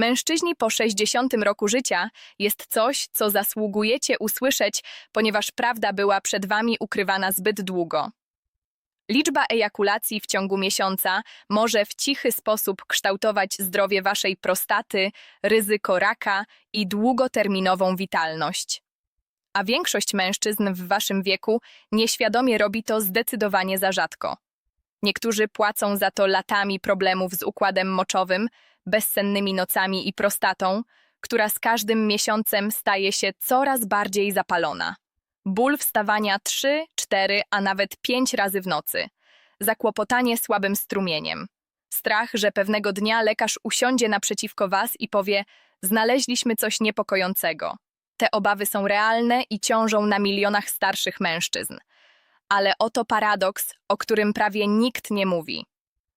Mężczyźni po 60 roku życia jest coś, co zasługujecie usłyszeć, ponieważ prawda była przed wami ukrywana zbyt długo. Liczba ejakulacji w ciągu miesiąca może w cichy sposób kształtować zdrowie waszej prostaty, ryzyko raka i długoterminową witalność. A większość mężczyzn w waszym wieku nieświadomie robi to zdecydowanie za rzadko. Niektórzy płacą za to latami problemów z układem moczowym, bezsennymi nocami i prostatą, która z każdym miesiącem staje się coraz bardziej zapalona. Ból wstawania 3, 4, a nawet 5 razy w nocy. Zakłopotanie słabym strumieniem. Strach, że pewnego dnia lekarz usiądzie naprzeciwko was i powie: Znaleźliśmy coś niepokojącego. Te obawy są realne i ciążą na milionach starszych mężczyzn. Ale oto paradoks, o którym prawie nikt nie mówi.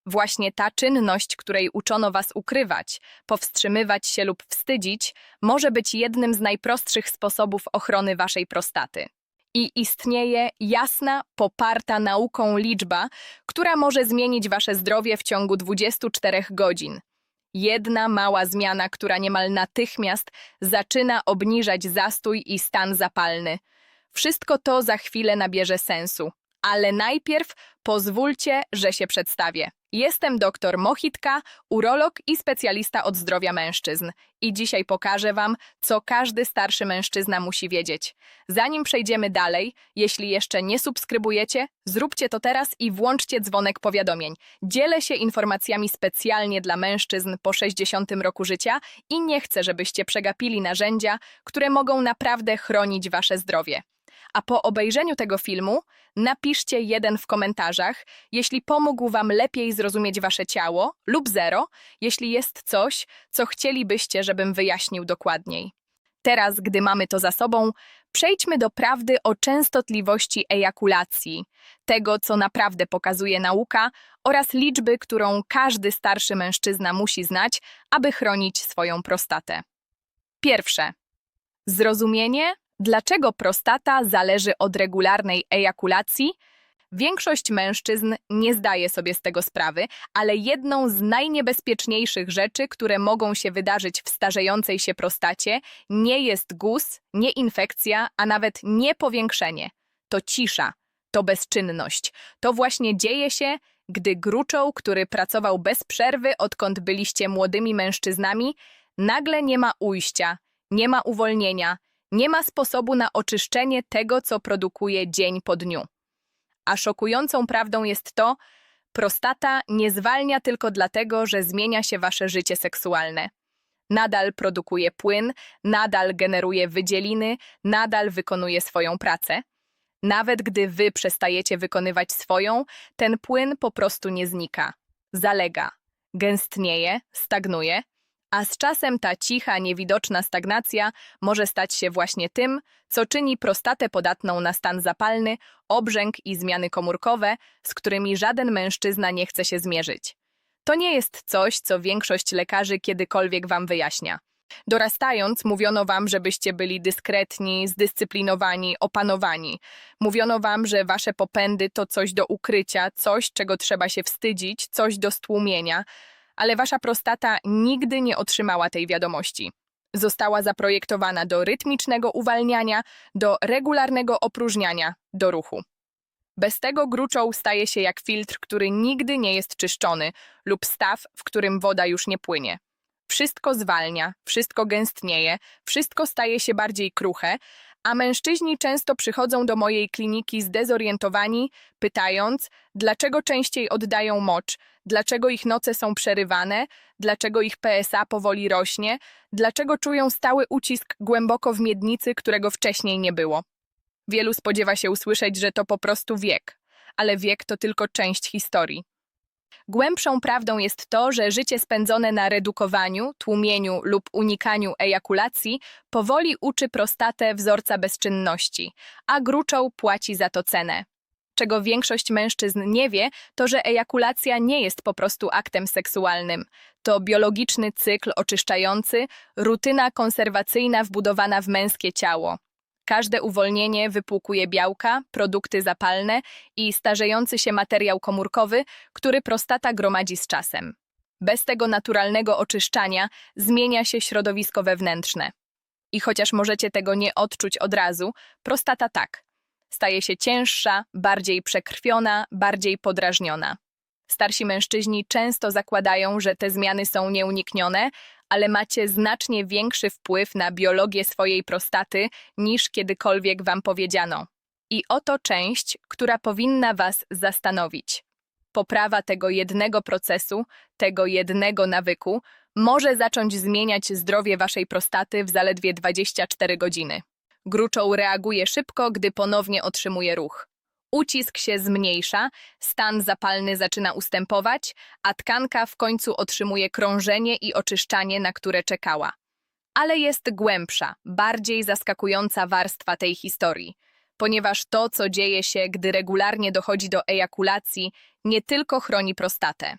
Właśnie ta czynność, której uczono was ukrywać, powstrzymywać się lub wstydzić, może być jednym z najprostszych sposobów ochrony waszej prostaty. I istnieje jasna, poparta nauką liczba, która może zmienić wasze zdrowie w ciągu 24 godzin. Jedna mała zmiana, która niemal natychmiast zaczyna obniżać zastój i stan zapalny. Wszystko to za chwilę nabierze sensu. Ale najpierw pozwólcie, że się przedstawię. Jestem dr Mochitka, urolog i specjalista od zdrowia mężczyzn. I dzisiaj pokażę Wam, co każdy starszy mężczyzna musi wiedzieć. Zanim przejdziemy dalej, jeśli jeszcze nie subskrybujecie, zróbcie to teraz i włączcie dzwonek powiadomień. Dzielę się informacjami specjalnie dla mężczyzn po 60 roku życia i nie chcę, żebyście przegapili narzędzia, które mogą naprawdę chronić Wasze zdrowie. A po obejrzeniu tego filmu napiszcie jeden w komentarzach, jeśli pomógł Wam lepiej zrozumieć Wasze ciało, lub zero, jeśli jest coś, co chcielibyście, żebym wyjaśnił dokładniej. Teraz, gdy mamy to za sobą, przejdźmy do prawdy o częstotliwości ejakulacji, tego, co naprawdę pokazuje nauka oraz liczby, którą każdy starszy mężczyzna musi znać, aby chronić swoją prostatę. Pierwsze. Zrozumienie, Dlaczego prostata zależy od regularnej ejakulacji? Większość mężczyzn nie zdaje sobie z tego sprawy, ale jedną z najniebezpieczniejszych rzeczy, które mogą się wydarzyć w starzejącej się prostacie, nie jest guz, nie infekcja, a nawet nie powiększenie. To cisza, to bezczynność. To właśnie dzieje się, gdy gruczoł, który pracował bez przerwy, odkąd byliście młodymi mężczyznami, nagle nie ma ujścia, nie ma uwolnienia, nie ma sposobu na oczyszczenie tego, co produkuje dzień po dniu. A szokującą prawdą jest to, prostata nie zwalnia tylko dlatego, że zmienia się wasze życie seksualne. Nadal produkuje płyn, nadal generuje wydzieliny, nadal wykonuje swoją pracę. Nawet gdy wy przestajecie wykonywać swoją, ten płyn po prostu nie znika. Zalega, gęstnieje, stagnuje, a z czasem ta cicha, niewidoczna stagnacja może stać się właśnie tym, co czyni prostatę podatną na stan zapalny, obrzęk i zmiany komórkowe, z którymi żaden mężczyzna nie chce się zmierzyć. To nie jest coś, co większość lekarzy kiedykolwiek wam wyjaśnia. Dorastając, mówiono wam, żebyście byli dyskretni, zdyscyplinowani, opanowani. Mówiono wam, że wasze popędy to coś do ukrycia, coś, czego trzeba się wstydzić, coś do stłumienia, ale wasza prostata nigdy nie otrzymała tej wiadomości. Została zaprojektowana do rytmicznego uwalniania, do regularnego opróżniania, do ruchu. Bez tego gruczoł staje się jak filtr, który nigdy nie jest czyszczony, lub staw, w którym woda już nie płynie. Wszystko zwalnia, wszystko gęstnieje, wszystko staje się bardziej kruche, a mężczyźni często przychodzą do mojej kliniki zdezorientowani, pytając, dlaczego częściej oddają mocz, dlaczego ich noce są przerywane, dlaczego ich PSA powoli rośnie, dlaczego czują stały ucisk głęboko w miednicy, którego wcześniej nie było. Wielu spodziewa się usłyszeć, że to po prostu wiek, ale wiek to tylko część historii. Głębszą prawdą jest to, że życie spędzone na redukowaniu, tłumieniu lub unikaniu ejakulacji powoli uczy prostatę wzorca bezczynności, a gruczoł płaci za to cenę. Czego większość mężczyzn nie wie, to że ejakulacja nie jest po prostu aktem seksualnym. To biologiczny cykl oczyszczający, rutyna konserwacyjna wbudowana w męskie ciało. Każde uwolnienie wypłukuje białka, produkty zapalne i starzejący się materiał komórkowy, który prostata gromadzi z czasem. Bez tego naturalnego oczyszczania zmienia się środowisko wewnętrzne. I chociaż możecie tego nie odczuć od razu, prostata tak. Staje się cięższa, bardziej przekrwiona, bardziej podrażniona. Starsi mężczyźni często zakładają, że te zmiany są nieuniknione, ale macie znacznie większy wpływ na biologię swojej prostaty niż kiedykolwiek wam powiedziano. I oto część, która powinna was zastanowić. Poprawa tego jednego procesu, tego jednego nawyku, może zacząć zmieniać zdrowie waszej prostaty w zaledwie 24 godziny. Gruczoł reaguje szybko, gdy ponownie otrzymuje ruch. Ucisk się zmniejsza, stan zapalny zaczyna ustępować, a tkanka w końcu otrzymuje krążenie i oczyszczanie, na które czekała. Ale jest głębsza, bardziej zaskakująca warstwa tej historii, ponieważ to, co dzieje się, gdy regularnie dochodzi do ejakulacji, nie tylko chroni prostatę.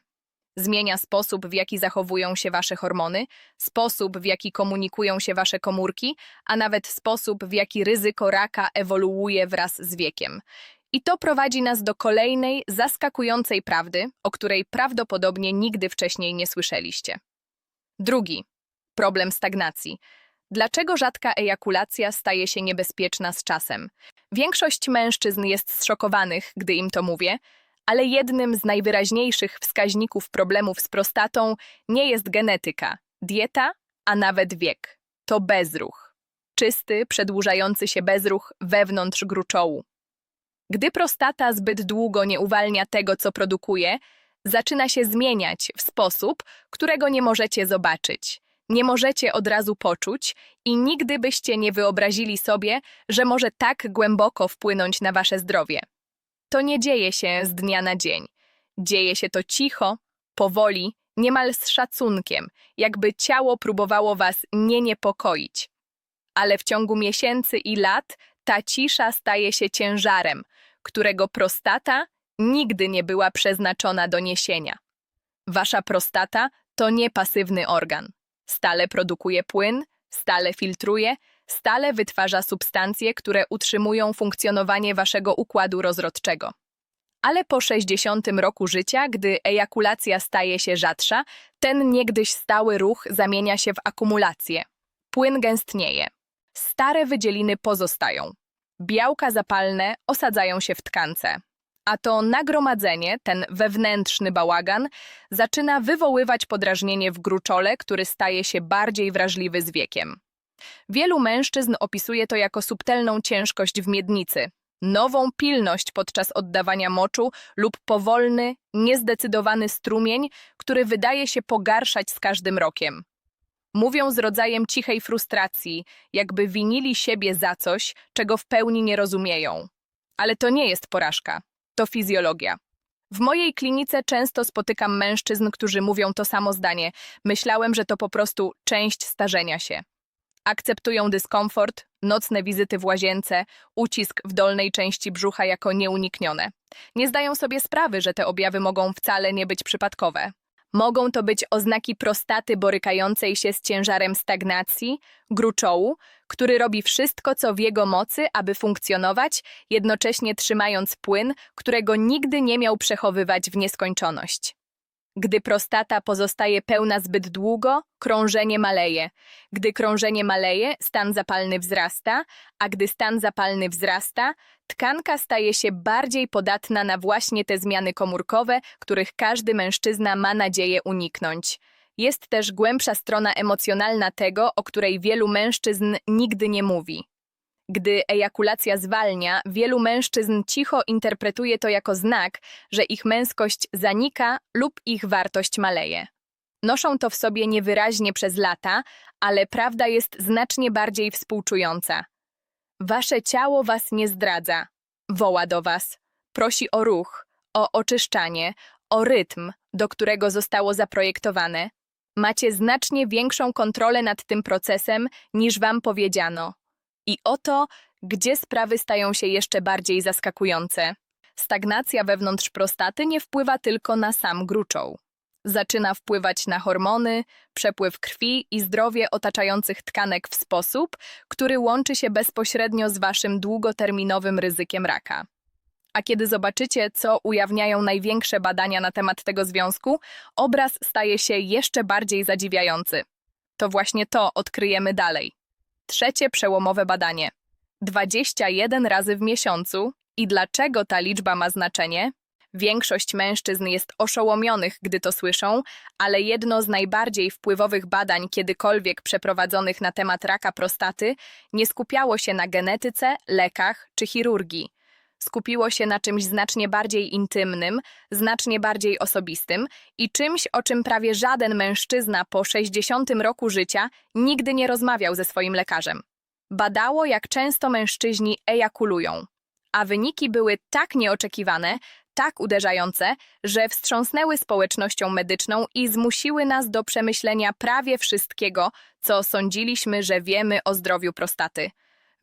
Zmienia sposób, w jaki zachowują się wasze hormony, sposób, w jaki komunikują się wasze komórki, a nawet sposób, w jaki ryzyko raka ewoluuje wraz z wiekiem. I to prowadzi nas do kolejnej, zaskakującej prawdy, o której prawdopodobnie nigdy wcześniej nie słyszeliście. Drugi problem stagnacji. Dlaczego rzadka ejakulacja staje się niebezpieczna z czasem? Większość mężczyzn jest zszokowanych, gdy im to mówię, ale jednym z najwyraźniejszych wskaźników problemów z prostatą nie jest genetyka, dieta, a nawet wiek. To bezruch. Czysty, przedłużający się bezruch wewnątrz gruczołu. Gdy prostata zbyt długo nie uwalnia tego, co produkuje, zaczyna się zmieniać w sposób, którego nie możecie zobaczyć. Nie możecie od razu poczuć i nigdy byście nie wyobrazili sobie, że może tak głęboko wpłynąć na wasze zdrowie. To nie dzieje się z dnia na dzień. Dzieje się to cicho, powoli, niemal z szacunkiem, jakby ciało próbowało was nie niepokoić. Ale w ciągu miesięcy i lat ta cisza staje się ciężarem, którego prostata nigdy nie była przeznaczona do niesienia. Wasza prostata to nie pasywny organ. Stale produkuje płyn, stale filtruje, stale wytwarza substancje, które utrzymują funkcjonowanie waszego układu rozrodczego. Ale po 60 roku życia, gdy ejakulacja staje się rzadsza, ten niegdyś stały ruch zamienia się w akumulację. Płyn gęstnieje. Stare wydzieliny pozostają. Białka zapalne osadzają się w tkance. A to nagromadzenie, ten wewnętrzny bałagan, zaczyna wywoływać podrażnienie w gruczole, który staje się bardziej wrażliwy z wiekiem. Wielu mężczyzn opisuje to jako subtelną ciężkość w miednicy, nową pilność podczas oddawania moczu lub powolny, niezdecydowany strumień, który wydaje się pogarszać z każdym rokiem. Mówią z rodzajem cichej frustracji, jakby winili siebie za coś, czego w pełni nie rozumieją. Ale to nie jest porażka, to fizjologia. W mojej klinice często spotykam mężczyzn, którzy mówią to samo zdanie. Myślałem, że to po prostu część starzenia się. Akceptują dyskomfort, nocne wizyty w łazience, ucisk w dolnej części brzucha jako nieuniknione. Nie zdają sobie sprawy, że te objawy mogą wcale nie być przypadkowe. Mogą to być oznaki prostaty borykającej się z ciężarem stagnacji, gruczołu, który robi wszystko, co w jego mocy, aby funkcjonować, jednocześnie trzymając płyn, którego nigdy nie miał przechowywać w nieskończoność. Gdy prostata pozostaje pełna zbyt długo, krążenie maleje. Gdy krążenie maleje, stan zapalny wzrasta, a gdy stan zapalny wzrasta, tkanka staje się bardziej podatna na właśnie te zmiany komórkowe, których każdy mężczyzna ma nadzieję uniknąć. Jest też głębsza strona emocjonalna tego, o której wielu mężczyzn nigdy nie mówi. Gdy ejakulacja zwalnia, wielu mężczyzn cicho interpretuje to jako znak, że ich męskość zanika lub ich wartość maleje. Noszą to w sobie niewyraźnie przez lata, ale prawda jest znacznie bardziej współczująca. Wasze ciało was nie zdradza. Woła do was. Prosi o ruch, o oczyszczanie, o rytm, do którego zostało zaprojektowane. Macie znacznie większą kontrolę nad tym procesem, niż wam powiedziano. I oto, gdzie sprawy stają się jeszcze bardziej zaskakujące. Stagnacja wewnątrz prostaty nie wpływa tylko na sam gruczoł. Zaczyna wpływać na hormony, przepływ krwi i zdrowie otaczających tkanek w sposób, który łączy się bezpośrednio z waszym długoterminowym ryzykiem raka. A kiedy zobaczycie, co ujawniają największe badania na temat tego związku, obraz staje się jeszcze bardziej zadziwiający. To właśnie to odkryjemy dalej. Trzecie przełomowe badanie. 21 razy w miesiącu. I dlaczego ta liczba ma znaczenie? Większość mężczyzn jest oszołomionych, gdy to słyszą, ale jedno z najbardziej wpływowych badań kiedykolwiek przeprowadzonych na temat raka prostaty nie skupiało się na genetyce, lekach czy chirurgii. Skupiło się na czymś znacznie bardziej intymnym, znacznie bardziej osobistym i czymś, o czym prawie żaden mężczyzna po 60 roku życia nigdy nie rozmawiał ze swoim lekarzem. Badało, jak często mężczyźni ejakulują. A wyniki były tak nieoczekiwane, tak uderzające, że wstrząsnęły społecznością medyczną i zmusiły nas do przemyślenia prawie wszystkiego, co sądziliśmy, że wiemy o zdrowiu prostaty.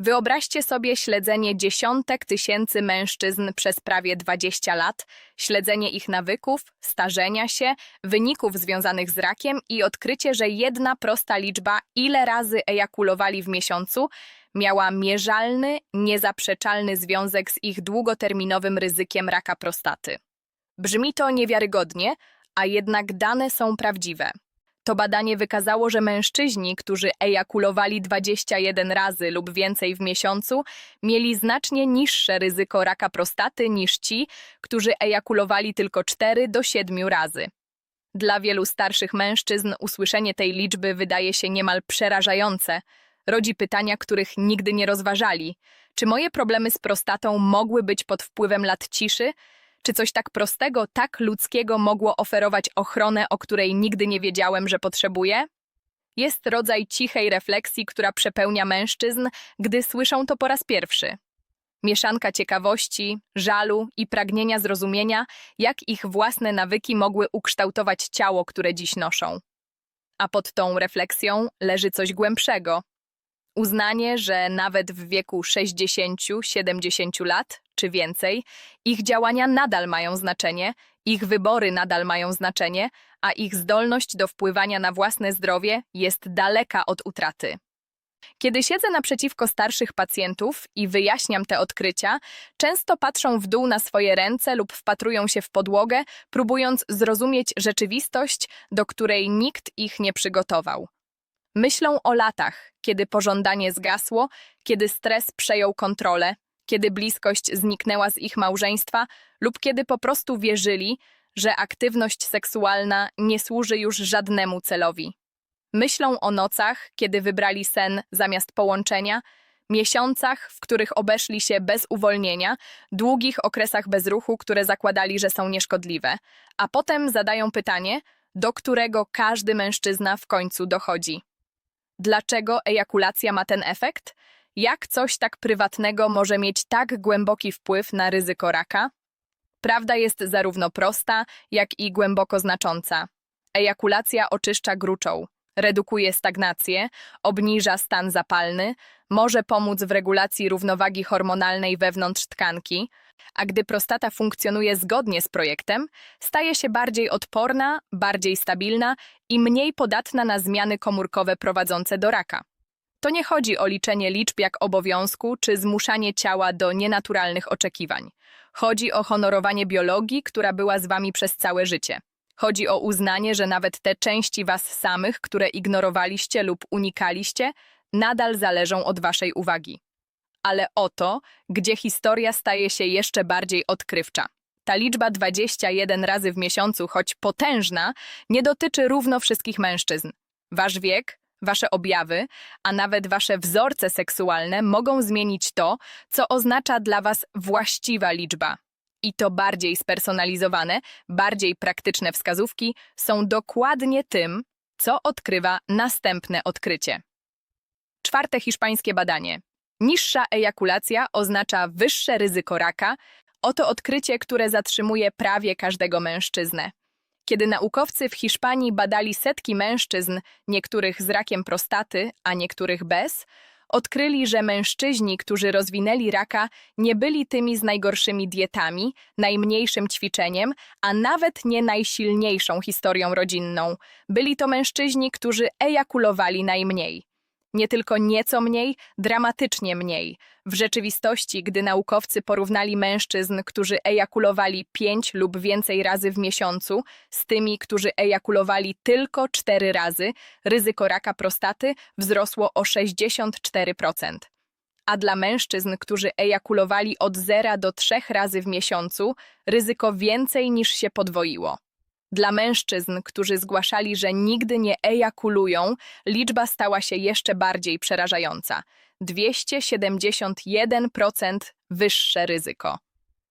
Wyobraźcie sobie śledzenie dziesiątek tysięcy mężczyzn przez prawie 20 lat, śledzenie ich nawyków, starzenia się, wyników związanych z rakiem i odkrycie, że jedna prosta liczba, ile razy ejakulowali w miesiącu, miała mierzalny, niezaprzeczalny związek z ich długoterminowym ryzykiem raka prostaty. Brzmi to niewiarygodnie, a jednak dane są prawdziwe. To badanie wykazało, że mężczyźni, którzy ejakulowali 21 razy lub więcej w miesiącu, mieli znacznie niższe ryzyko raka prostaty niż ci, którzy ejakulowali tylko 4 do 7 razy. Dla wielu starszych mężczyzn usłyszenie tej liczby wydaje się niemal przerażające. Rodzi pytania, których nigdy nie rozważali. Czy moje problemy z prostatą mogły być pod wpływem lat ciszy? Czy coś tak prostego, tak ludzkiego mogło oferować ochronę, o której nigdy nie wiedziałem, że potrzebuję? Jest rodzaj cichej refleksji, która przepełnia mężczyzn, gdy słyszą to po raz pierwszy. Mieszanka ciekawości, żalu i pragnienia zrozumienia, jak ich własne nawyki mogły ukształtować ciało, które dziś noszą. A pod tą refleksją leży coś głębszego. Uznanie, że nawet w wieku 60-70 lat czy więcej, ich działania nadal mają znaczenie, ich wybory nadal mają znaczenie, a ich zdolność do wpływania na własne zdrowie jest daleka od utraty. Kiedy siedzę naprzeciwko starszych pacjentów i wyjaśniam te odkrycia, często patrzą w dół na swoje ręce lub wpatrują się w podłogę, próbując zrozumieć rzeczywistość, do której nikt ich nie przygotował. Myślą o latach, kiedy pożądanie zgasło, kiedy stres przejął kontrolę, kiedy bliskość zniknęła z ich małżeństwa lub kiedy po prostu wierzyli, że aktywność seksualna nie służy już żadnemu celowi. Myślą o nocach, kiedy wybrali sen zamiast połączenia, miesiącach, w których obeszli się bez uwolnienia, długich okresach bezruchu, które zakładali, że są nieszkodliwe, a potem zadają pytanie, do którego każdy mężczyzna w końcu dochodzi. Dlaczego ejakulacja ma ten efekt? Jak coś tak prywatnego może mieć tak głęboki wpływ na ryzyko raka? Prawda jest zarówno prosta, jak i głęboko znacząca. Ejakulacja oczyszcza gruczą, redukuje stagnację, obniża stan zapalny, może pomóc w regulacji równowagi hormonalnej wewnątrz tkanki, a gdy prostata funkcjonuje zgodnie z projektem, staje się bardziej odporna, bardziej stabilna i mniej podatna na zmiany komórkowe prowadzące do raka. To nie chodzi o liczenie liczb jak obowiązku czy zmuszanie ciała do nienaturalnych oczekiwań. Chodzi o honorowanie biologii, która była z wami przez całe życie. Chodzi o uznanie, że nawet te części was samych, które ignorowaliście lub unikaliście, nadal zależą od waszej uwagi. Ale oto, gdzie historia staje się jeszcze bardziej odkrywcza. Ta liczba 21 razy w miesiącu, choć potężna, nie dotyczy równo wszystkich mężczyzn. Wasz wiek, wasze objawy, a nawet wasze wzorce seksualne mogą zmienić to, co oznacza dla was właściwa liczba. I to bardziej spersonalizowane, bardziej praktyczne wskazówki są dokładnie tym, co odkrywa następne odkrycie. Czwarte hiszpańskie badanie. Niższa ejakulacja oznacza wyższe ryzyko raka. Oto odkrycie, które zatrzymuje prawie każdego mężczyznę. Kiedy naukowcy w Hiszpanii badali setki mężczyzn, niektórych z rakiem prostaty, a niektórych bez, odkryli, że mężczyźni, którzy rozwinęli raka, nie byli tymi z najgorszymi dietami, najmniejszym ćwiczeniem, a nawet nie najsilniejszą historią rodzinną. Byli to mężczyźni, którzy ejakulowali najmniej. Nie tylko nieco mniej, dramatycznie mniej. W rzeczywistości, gdy naukowcy porównali mężczyzn, którzy ejakulowali pięć lub więcej razy w miesiącu, z tymi, którzy ejakulowali tylko cztery razy, ryzyko raka prostaty wzrosło o 64%. A dla mężczyzn, którzy ejakulowali od 0 do 3 razy w miesiącu, ryzyko więcej niż się podwoiło. Dla mężczyzn, którzy zgłaszali, że nigdy nie ejakulują, liczba stała się jeszcze bardziej przerażająca 271% wyższe ryzyko.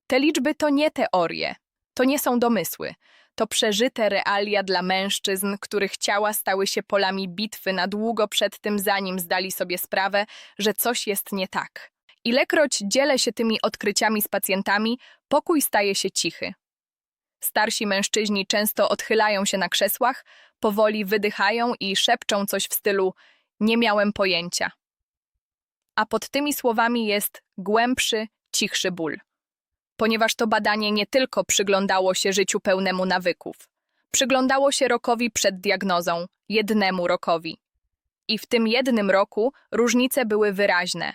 Te liczby to nie teorie, to nie są domysły. To przeżyte realia dla mężczyzn, których ciała stały się polami bitwy na długo przed tym, zanim zdali sobie sprawę, że coś jest nie tak. Ilekroć dzielę się tymi odkryciami z pacjentami, pokój staje się cichy. Starsi mężczyźni często odchylają się na krzesłach, powoli wydychają i szepczą coś w stylu nie miałem pojęcia. A pod tymi słowami jest głębszy, cichszy ból. Ponieważ to badanie nie tylko przyglądało się życiu pełnemu nawyków, przyglądało się rokowi przed diagnozą, jednemu rokowi. I w tym jednym roku różnice były wyraźne.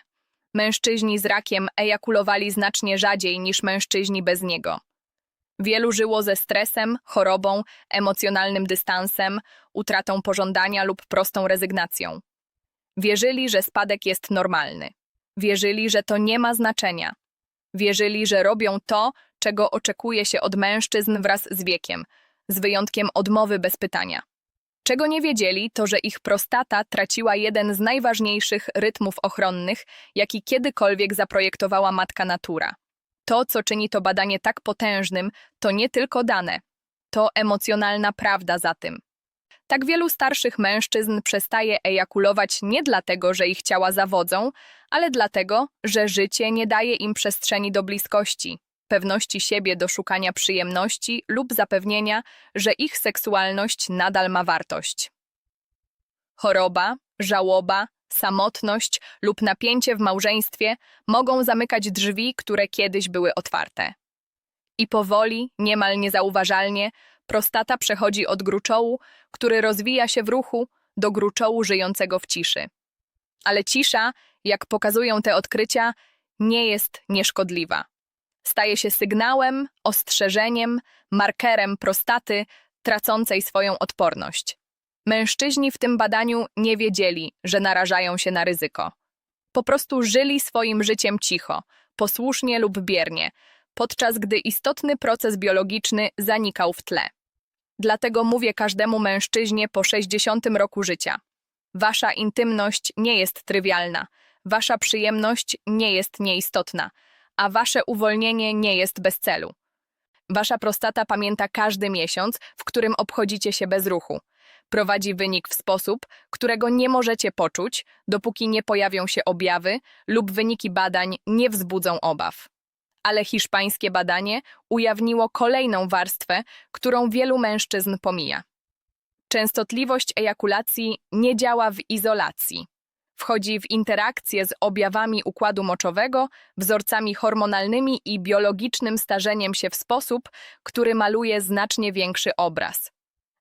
Mężczyźni z rakiem ejakulowali znacznie rzadziej niż mężczyźni bez niego. Wielu żyło ze stresem, chorobą, emocjonalnym dystansem, utratą pożądania lub prostą rezygnacją. Wierzyli, że spadek jest normalny. Wierzyli, że to nie ma znaczenia. Wierzyli, że robią to, czego oczekuje się od mężczyzn wraz z wiekiem, z wyjątkiem odmowy bez pytania. Czego nie wiedzieli, to że ich prostata traciła jeden z najważniejszych rytmów ochronnych, jaki kiedykolwiek zaprojektowała matka natura. To, co czyni to badanie tak potężnym, to nie tylko dane, to emocjonalna prawda za tym. Tak wielu starszych mężczyzn przestaje ejakulować nie dlatego, że ich ciała zawodzą, ale dlatego, że życie nie daje im przestrzeni do bliskości, pewności siebie do szukania przyjemności lub zapewnienia, że ich seksualność nadal ma wartość. Choroba, żałoba, samotność lub napięcie w małżeństwie mogą zamykać drzwi, które kiedyś były otwarte. I powoli, niemal niezauważalnie, prostata przechodzi od gruczołu, który rozwija się w ruchu, do gruczołu żyjącego w ciszy. Ale cisza, jak pokazują te odkrycia, nie jest nieszkodliwa. Staje się sygnałem, ostrzeżeniem, markerem prostaty tracącej swoją odporność. Mężczyźni w tym badaniu nie wiedzieli, że narażają się na ryzyko. Po prostu żyli swoim życiem cicho, posłusznie lub biernie, podczas gdy istotny proces biologiczny zanikał w tle. Dlatego mówię każdemu mężczyźnie po 60 roku życia. Wasza intymność nie jest trywialna, wasza przyjemność nie jest nieistotna, a wasze uwolnienie nie jest bez celu. Wasza prostata pamięta każdy miesiąc, w którym obchodzicie się bez ruchu prowadzi wynik w sposób, którego nie możecie poczuć, dopóki nie pojawią się objawy lub wyniki badań nie wzbudzą obaw. Ale hiszpańskie badanie ujawniło kolejną warstwę, którą wielu mężczyzn pomija. Częstotliwość ejakulacji nie działa w izolacji. Wchodzi w interakcję z objawami układu moczowego, wzorcami hormonalnymi i biologicznym starzeniem się w sposób, który maluje znacznie większy obraz.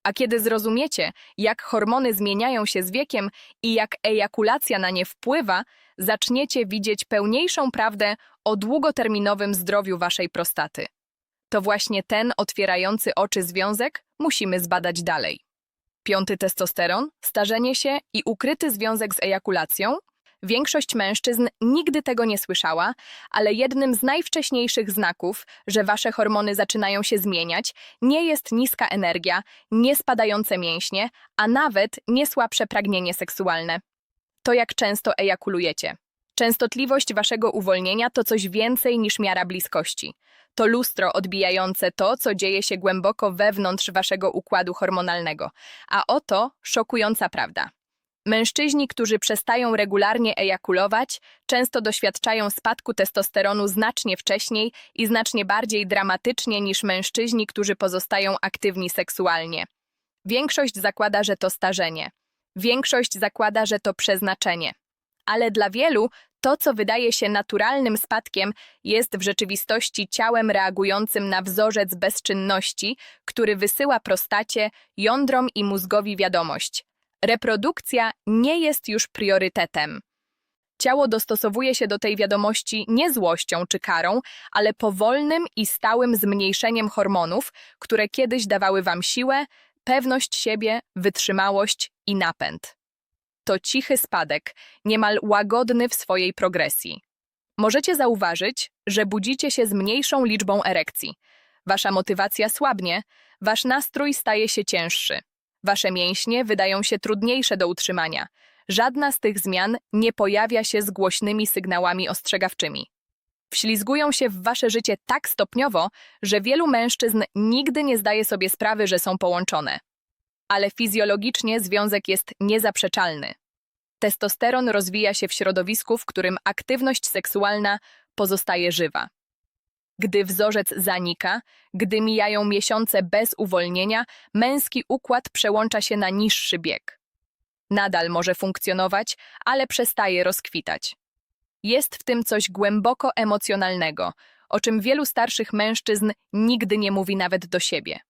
A kiedy zrozumiecie, jak hormony zmieniają się z wiekiem i jak ejakulacja na nie wpływa, zaczniecie widzieć pełniejszą prawdę o długoterminowym zdrowiu waszej prostaty. To właśnie ten otwierający oczy związek musimy zbadać dalej. Piąty testosteron, starzenie się i ukryty związek z ejakulacją Większość mężczyzn nigdy tego nie słyszała, ale jednym z najwcześniejszych znaków, że wasze hormony zaczynają się zmieniać, nie jest niska energia, nie spadające mięśnie, a nawet nie słabsze pragnienie seksualne. To jak często ejakulujecie. Częstotliwość waszego uwolnienia to coś więcej niż miara bliskości. To lustro odbijające to, co dzieje się głęboko wewnątrz waszego układu hormonalnego. A oto szokująca prawda. Mężczyźni, którzy przestają regularnie ejakulować, często doświadczają spadku testosteronu znacznie wcześniej i znacznie bardziej dramatycznie niż mężczyźni, którzy pozostają aktywni seksualnie. Większość zakłada, że to starzenie. Większość zakłada, że to przeznaczenie. Ale dla wielu to, co wydaje się naturalnym spadkiem, jest w rzeczywistości ciałem reagującym na wzorzec bezczynności, który wysyła prostacie, jądrom i mózgowi wiadomość. Reprodukcja nie jest już priorytetem. Ciało dostosowuje się do tej wiadomości nie złością czy karą, ale powolnym i stałym zmniejszeniem hormonów, które kiedyś dawały wam siłę, pewność siebie, wytrzymałość i napęd. To cichy spadek, niemal łagodny w swojej progresji. Możecie zauważyć, że budzicie się z mniejszą liczbą erekcji. Wasza motywacja słabnie, wasz nastrój staje się cięższy. Wasze mięśnie wydają się trudniejsze do utrzymania. Żadna z tych zmian nie pojawia się z głośnymi sygnałami ostrzegawczymi. Wślizgują się w wasze życie tak stopniowo, że wielu mężczyzn nigdy nie zdaje sobie sprawy, że są połączone. Ale fizjologicznie związek jest niezaprzeczalny. Testosteron rozwija się w środowisku, w którym aktywność seksualna pozostaje żywa. Gdy wzorzec zanika, gdy mijają miesiące bez uwolnienia, męski układ przełącza się na niższy bieg. Nadal może funkcjonować, ale przestaje rozkwitać. Jest w tym coś głęboko emocjonalnego, o czym wielu starszych mężczyzn nigdy nie mówi nawet do siebie.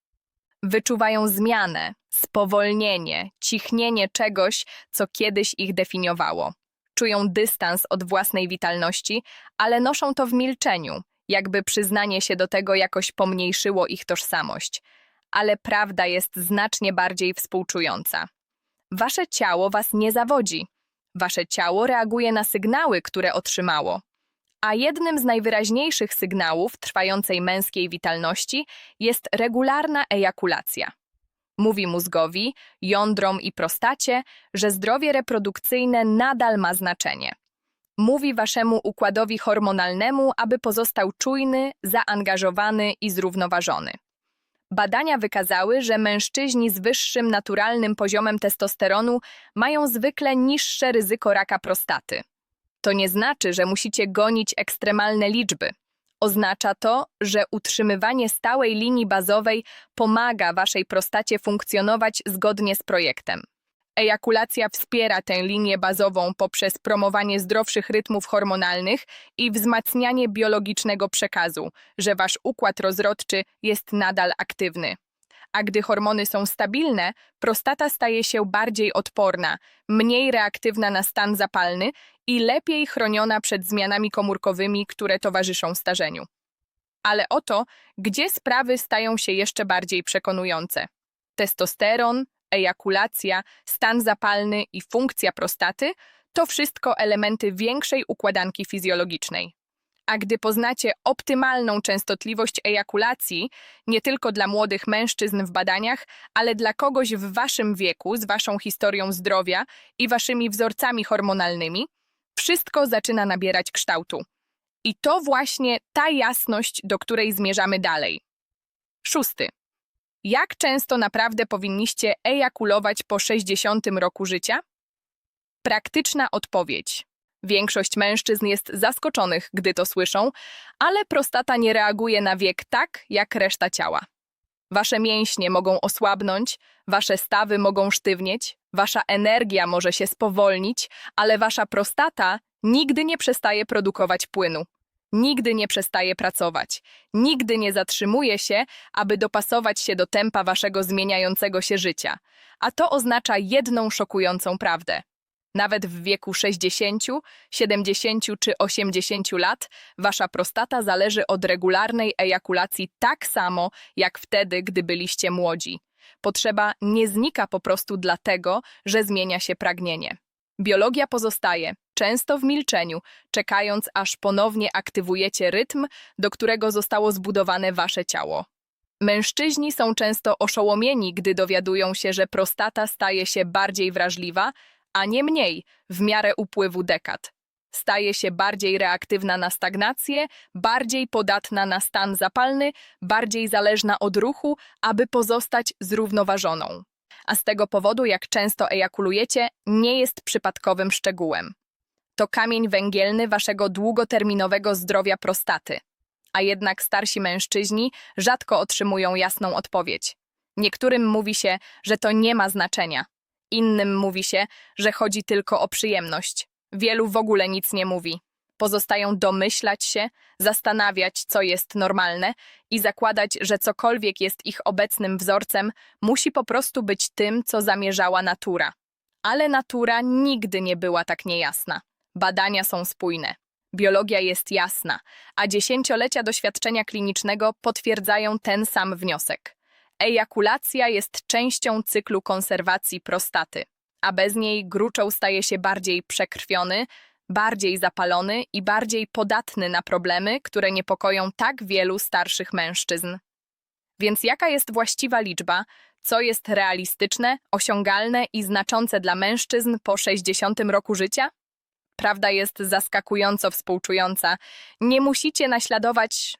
Wyczuwają zmianę, spowolnienie, cichnienie czegoś, co kiedyś ich definiowało. Czują dystans od własnej witalności, ale noszą to w milczeniu, jakby przyznanie się do tego jakoś pomniejszyło ich tożsamość. Ale prawda jest znacznie bardziej współczująca. Wasze ciało was nie zawodzi. Wasze ciało reaguje na sygnały, które otrzymało. A jednym z najwyraźniejszych sygnałów trwającej męskiej witalności jest regularna ejakulacja. Mówi mózgowi, jądrom i prostacie, że zdrowie reprodukcyjne nadal ma znaczenie. Mówi waszemu układowi hormonalnemu, aby pozostał czujny, zaangażowany i zrównoważony. Badania wykazały, że mężczyźni z wyższym naturalnym poziomem testosteronu mają zwykle niższe ryzyko raka prostaty. To nie znaczy, że musicie gonić ekstremalne liczby. Oznacza to, że utrzymywanie stałej linii bazowej pomaga waszej prostacie funkcjonować zgodnie z projektem. Ejakulacja wspiera tę linię bazową poprzez promowanie zdrowszych rytmów hormonalnych i wzmacnianie biologicznego przekazu, że wasz układ rozrodczy jest nadal aktywny. A gdy hormony są stabilne, prostata staje się bardziej odporna, mniej reaktywna na stan zapalny i lepiej chroniona przed zmianami komórkowymi, które towarzyszą starzeniu. Ale oto, gdzie sprawy stają się jeszcze bardziej przekonujące. Testosteron, ejakulacja, stan zapalny i funkcja prostaty to wszystko elementy większej układanki fizjologicznej. A gdy poznacie optymalną częstotliwość ejakulacji, nie tylko dla młodych mężczyzn w badaniach, ale dla kogoś w waszym wieku, z waszą historią zdrowia i waszymi wzorcami hormonalnymi, wszystko zaczyna nabierać kształtu. I to właśnie ta jasność, do której zmierzamy dalej. Szósty. Jak często naprawdę powinniście ejakulować po 60 roku życia? Praktyczna odpowiedź. Większość mężczyzn jest zaskoczonych, gdy to słyszą, ale prostata nie reaguje na wiek tak, jak reszta ciała. Wasze mięśnie mogą osłabnąć, wasze stawy mogą sztywnieć, wasza energia może się spowolnić, ale wasza prostata nigdy nie przestaje produkować płynu. Nigdy nie przestaje pracować, nigdy nie zatrzymuje się, aby dopasować się do tempa waszego zmieniającego się życia. A to oznacza jedną szokującą prawdę. Nawet w wieku 60, 70 czy 80 lat wasza prostata zależy od regularnej ejakulacji tak samo, jak wtedy, gdy byliście młodzi. Potrzeba nie znika po prostu dlatego, że zmienia się pragnienie. Biologia pozostaje, często w milczeniu, czekając aż ponownie aktywujecie rytm, do którego zostało zbudowane wasze ciało. Mężczyźni są często oszołomieni, gdy dowiadują się, że prostata staje się bardziej wrażliwa, a nie mniej w miarę upływu dekad. Staje się bardziej reaktywna na stagnację, bardziej podatna na stan zapalny, bardziej zależna od ruchu, aby pozostać zrównoważoną a z tego powodu, jak często ejakulujecie, nie jest przypadkowym szczegółem. To kamień węgielny waszego długoterminowego zdrowia prostaty. A jednak starsi mężczyźni rzadko otrzymują jasną odpowiedź. Niektórym mówi się, że to nie ma znaczenia. Innym mówi się, że chodzi tylko o przyjemność. Wielu w ogóle nic nie mówi pozostają domyślać się, zastanawiać, co jest normalne i zakładać, że cokolwiek jest ich obecnym wzorcem, musi po prostu być tym, co zamierzała natura. Ale natura nigdy nie była tak niejasna. Badania są spójne. Biologia jest jasna, a dziesięciolecia doświadczenia klinicznego potwierdzają ten sam wniosek. Ejakulacja jest częścią cyklu konserwacji prostaty, a bez niej gruczoł staje się bardziej przekrwiony, bardziej zapalony i bardziej podatny na problemy, które niepokoją tak wielu starszych mężczyzn. Więc jaka jest właściwa liczba, co jest realistyczne, osiągalne i znaczące dla mężczyzn po 60 roku życia? Prawda jest zaskakująco współczująca. Nie musicie naśladować